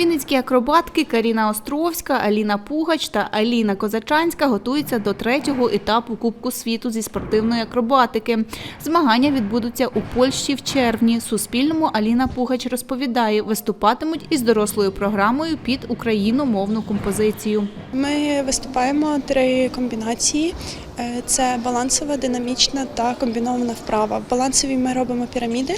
Вінницькі акробатки Каріна Островська, Аліна Пугач та Аліна Козачанська готуються до третього етапу Кубку світу зі спортивної акробатики. Змагання відбудуться у Польщі в червні. Суспільному Аліна Пугач розповідає, виступатимуть із дорослою програмою під україномовну композицію. Ми виступаємо три комбінації: Е, це балансова, динамічна та комбінована вправа. В балансовій ми робимо піраміди.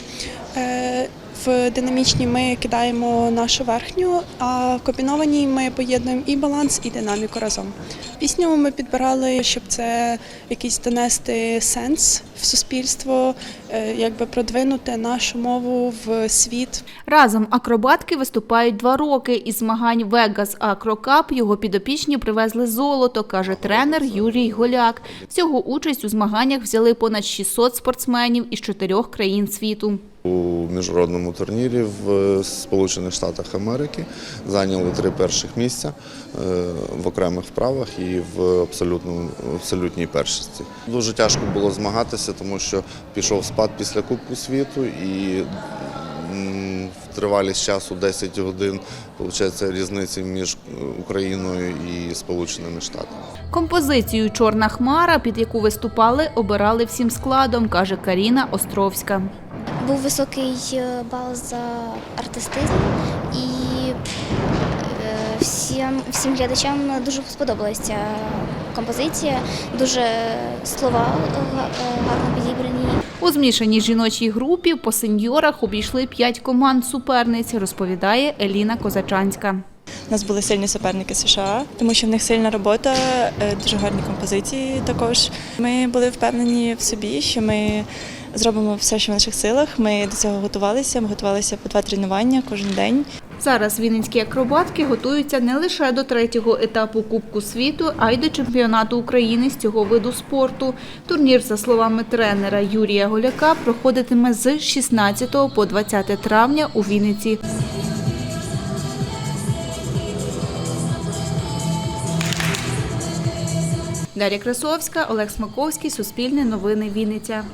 В динамічній ми кидаємо нашу верхню, а в комбінованій ми поєднуємо і баланс, і динаміку разом. Пісню ми підбирали, щоб це якийсь донести сенс в суспільство, е, якби продвинути нашу мову в світ. Разом акробатки виступають два роки. Із змагань Acro Cup його підопічні привезли золото, каже тренер Юрій Голяк. Всього участь у змаганнях взяли понад 600 спортсменів із чотирьох країн світу. У міжнародному турнірі в Сполучених Штатах Америки зайняли три перших місця е, в окремих вправах і в абсолютній першості. Дуже тяжко було змагатися, тому що пішов спад після Кубку світу і тривалість часу 10 годин виходить різниця між Україною і Сполученими Штатами. Композицію Чорна хмара, під яку виступали, обирали всім складом, каже Каріна Островська. Був високий е, бал за артистизм і е, всім, всім глядачам дуже сподобалася ця композиція. Дуже слова е, га- гарно підібрані. У змішаній жіночій групі по сеньорах обійшли п'ять команд суперниць, розповідає Еліна Козачанська. У нас були сильні суперники США, тому що в них сильна робота, дуже гарні композиції. Також ми були впевнені в собі, що ми зробимо все, що в наших силах. Ми до цього готувалися. Ми готувалися по два тренування кожен день. Зараз вінницькі акробатки готуються не лише до третього етапу Кубку світу, а й до чемпіонату України з цього виду спорту. Турнір, за словами тренера Юрія Голяка, проходитиме з 16 по 20 травня у Вінниці. Дар'я Красовська, Олег Смаковський, Суспільне новини Вінниця.